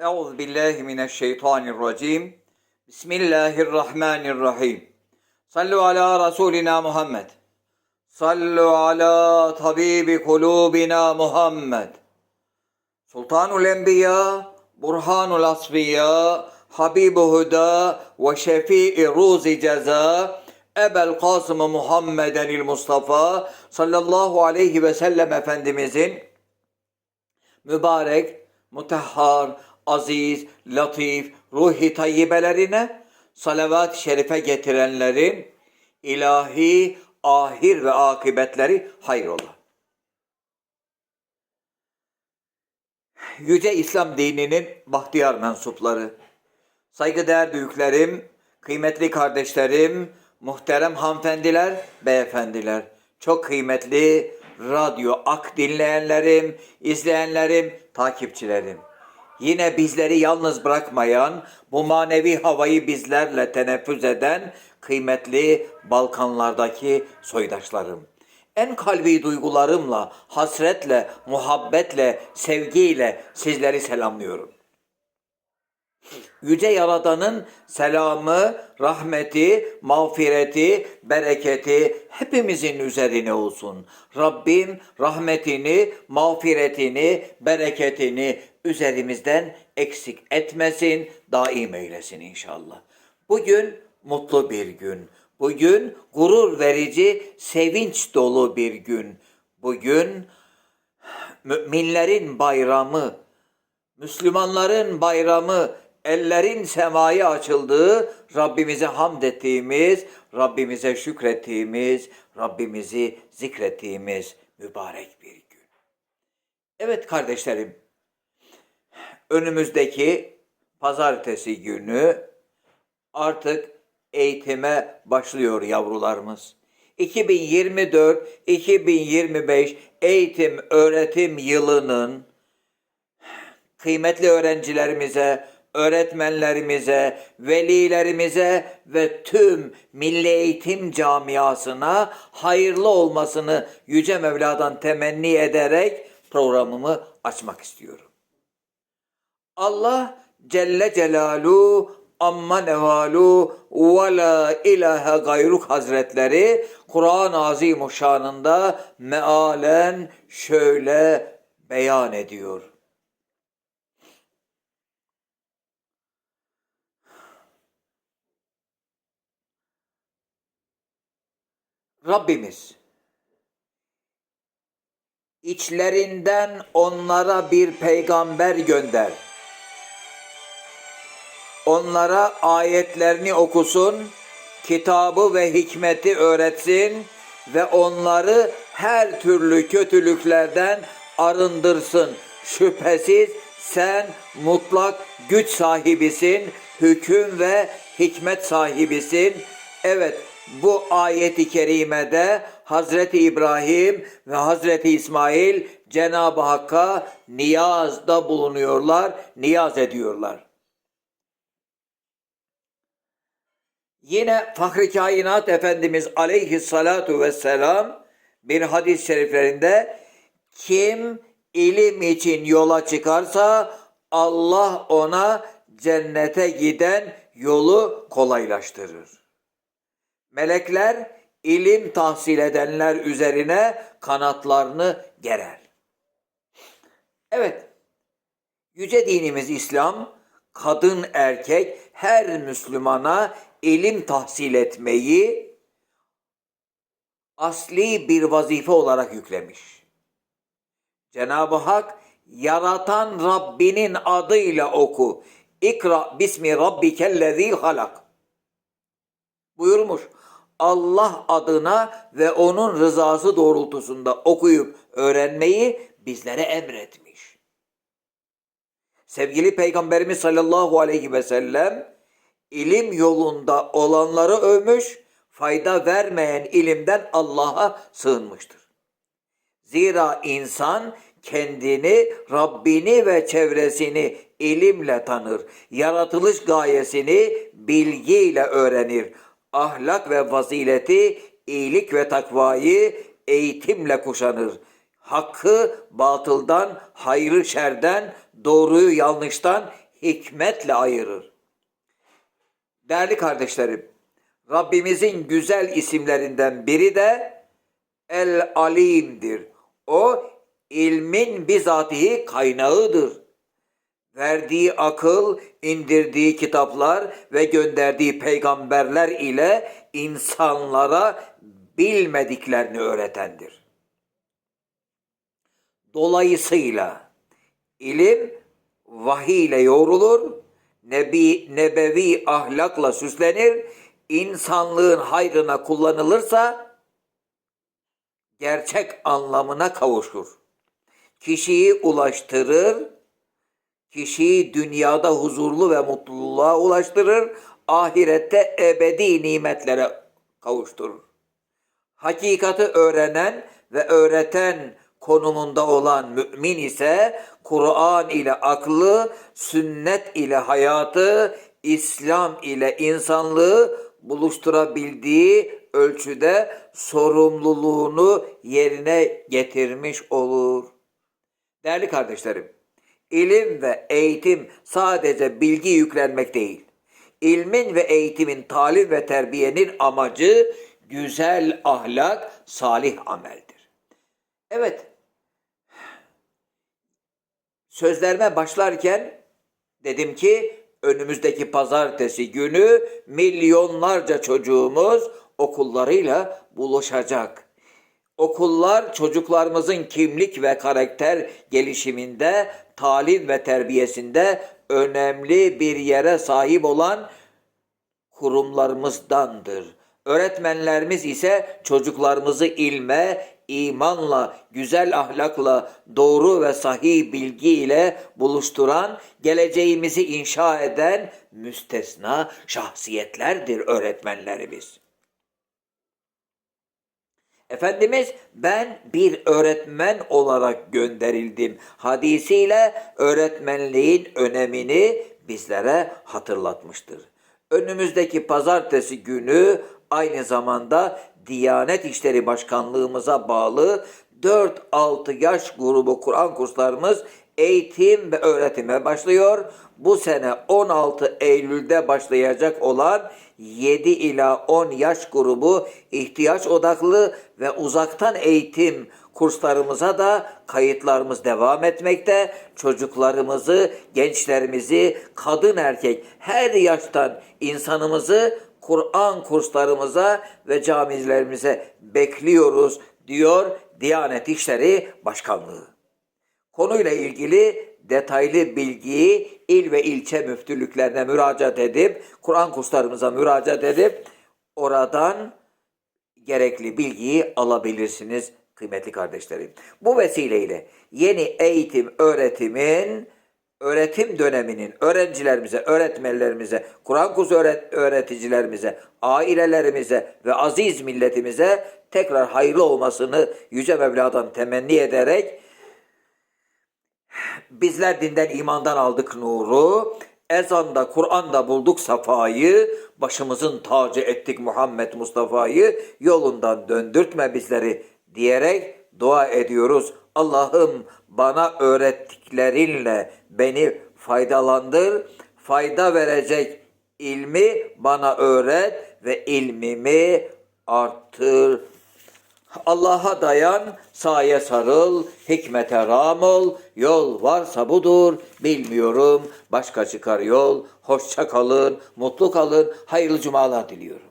Euzu billahi mineşşeytanirracim. Bismillahirrahmanirrahim. Sallu ala Resulina Muhammed. Sallu ala tabibi kulubina Muhammed. Sultanul Enbiya, Burhanul Asfiya, Habibu Huda ve Şefii Ruzi Ceza, Ebel Kasım Muhammedenil Mustafa sallallahu aleyhi ve sellem Efendimizin mübarek, mutahhar, aziz, latif, ruhi tayyibelerine salavat-ı şerife getirenlerin ilahi, ahir ve akıbetleri hayrola. Yüce İslam dininin bahtiyar mensupları, saygıdeğer büyüklerim, kıymetli kardeşlerim, muhterem hanımefendiler, beyefendiler, çok kıymetli radyo ak dinleyenlerim, izleyenlerim, takipçilerim. Yine bizleri yalnız bırakmayan, bu manevi havayı bizlerle teneffüs eden kıymetli Balkanlardaki soydaşlarım. En kalbi duygularımla, hasretle, muhabbetle, sevgiyle sizleri selamlıyorum. Yüce Yaradan'ın selamı, rahmeti, mağfireti, bereketi hepimizin üzerine olsun. Rabbim rahmetini, mağfiretini, bereketini üzerimizden eksik etmesin, daim eylesin inşallah. Bugün mutlu bir gün. Bugün gurur verici, sevinç dolu bir gün. Bugün müminlerin bayramı, Müslümanların bayramı, ellerin semaya açıldığı, Rabbimize hamd ettiğimiz, Rabbimize şükrettiğimiz, Rabbimizi zikrettiğimiz mübarek bir gün. Evet kardeşlerim, önümüzdeki pazartesi günü artık eğitime başlıyor yavrularımız. 2024-2025 eğitim öğretim yılının kıymetli öğrencilerimize, öğretmenlerimize, velilerimize ve tüm milli eğitim camiasına hayırlı olmasını Yüce Mevla'dan temenni ederek programımı açmak istiyorum. Allah Celle Celalu amma nevalu ve la ilahe gayruk hazretleri Kur'an-ı Azimuşşan'ında mealen şöyle beyan ediyor. Rabbimiz içlerinden onlara bir peygamber gönder. Onlara ayetlerini okusun, kitabı ve hikmeti öğretsin ve onları her türlü kötülüklerden arındırsın. Şüphesiz sen mutlak güç sahibisin, hüküm ve hikmet sahibisin. Evet, bu ayeti kerimede Hazreti İbrahim ve Hazreti İsmail Cenab-ı Hakk'a niyazda bulunuyorlar, niyaz ediyorlar. Yine Fahri Kainat Efendimiz aleyhissalatu vesselam bir hadis-i şeriflerinde kim ilim için yola çıkarsa Allah ona cennete giden yolu kolaylaştırır. Melekler ilim tahsil edenler üzerine kanatlarını gerer. Evet, yüce dinimiz İslam, kadın erkek her Müslümana ilim tahsil etmeyi asli bir vazife olarak yüklemiş. Cenab-ı Hak yaratan Rabbinin adıyla oku. İkra bismi rabbikellezî halak. Buyurmuş. Allah adına ve onun rızası doğrultusunda okuyup öğrenmeyi bizlere emretmiş. Sevgili Peygamberimiz sallallahu aleyhi ve sellem ilim yolunda olanları övmüş, fayda vermeyen ilimden Allah'a sığınmıştır. Zira insan kendini, Rabbini ve çevresini ilimle tanır. Yaratılış gayesini bilgiyle öğrenir. Ahlak ve fazileti, iyilik ve takvayı eğitimle kuşanır. Hakkı batıldan, hayrı şerden, doğruyu yanlıştan, hikmetle ayırır. Değerli kardeşlerim, Rabbimizin güzel isimlerinden biri de El Alim'dir. O ilmin bizatihi kaynağıdır. Verdiği akıl, indirdiği kitaplar ve gönderdiği peygamberler ile insanlara bilmediklerini öğretendir. Dolayısıyla ilim vahiy ile yoğrulur, nebi, nebevi ahlakla süslenir, insanlığın hayrına kullanılırsa gerçek anlamına kavuşur. Kişiyi ulaştırır, kişiyi dünyada huzurlu ve mutluluğa ulaştırır, ahirette ebedi nimetlere kavuşturur. Hakikati öğrenen ve öğreten konumunda olan mümin ise Kur'an ile aklı, sünnet ile hayatı, İslam ile insanlığı buluşturabildiği ölçüde sorumluluğunu yerine getirmiş olur. Değerli kardeşlerim, ilim ve eğitim sadece bilgi yüklenmek değil. İlmin ve eğitimin talim ve terbiyenin amacı güzel ahlak, salih ameldir. Evet, sözlerime başlarken dedim ki önümüzdeki pazartesi günü milyonlarca çocuğumuz okullarıyla buluşacak. Okullar çocuklarımızın kimlik ve karakter gelişiminde, talim ve terbiyesinde önemli bir yere sahip olan kurumlarımızdandır. Öğretmenlerimiz ise çocuklarımızı ilme, imanla, güzel ahlakla, doğru ve sahih bilgi ile buluşturan, geleceğimizi inşa eden müstesna şahsiyetlerdir öğretmenlerimiz. Efendimiz ben bir öğretmen olarak gönderildim hadisiyle öğretmenliğin önemini bizlere hatırlatmıştır. Önümüzdeki pazartesi günü aynı zamanda Diyanet İşleri Başkanlığımıza bağlı 4-6 yaş grubu Kur'an kurslarımız eğitim ve öğretime başlıyor. Bu sene 16 Eylül'de başlayacak olan 7 ila 10 yaş grubu ihtiyaç odaklı ve uzaktan eğitim kurslarımıza da kayıtlarımız devam etmekte. Çocuklarımızı, gençlerimizi, kadın erkek her yaştan insanımızı Kur'an kurslarımıza ve camilerimize bekliyoruz diyor Diyanet İşleri Başkanlığı. Konuyla ilgili detaylı bilgiyi il ve ilçe müftülüklerine müracaat edip, Kur'an kurslarımıza müracaat edip oradan gerekli bilgiyi alabilirsiniz kıymetli kardeşlerim. Bu vesileyle yeni eğitim öğretimin öğretim döneminin öğrencilerimize, öğretmenlerimize, Kur'an kursu öğret öğreticilerimize, ailelerimize ve aziz milletimize tekrar hayırlı olmasını Yüce Mevla'dan temenni ederek Bizler dinden imandan aldık nuru, ezanda Kur'an'da bulduk safayı, başımızın tacı ettik Muhammed Mustafa'yı, yolundan döndürtme bizleri diyerek dua ediyoruz. Allah'ım bana öğrettiklerinle beni faydalandır, fayda verecek ilmi bana öğret ve ilmimi arttır. Allah'a dayan, saye sarıl, hikmete ram ol, yol varsa budur, bilmiyorum, başka çıkar yol, hoşça kalın, mutlu kalın, hayırlı cumalar diliyorum.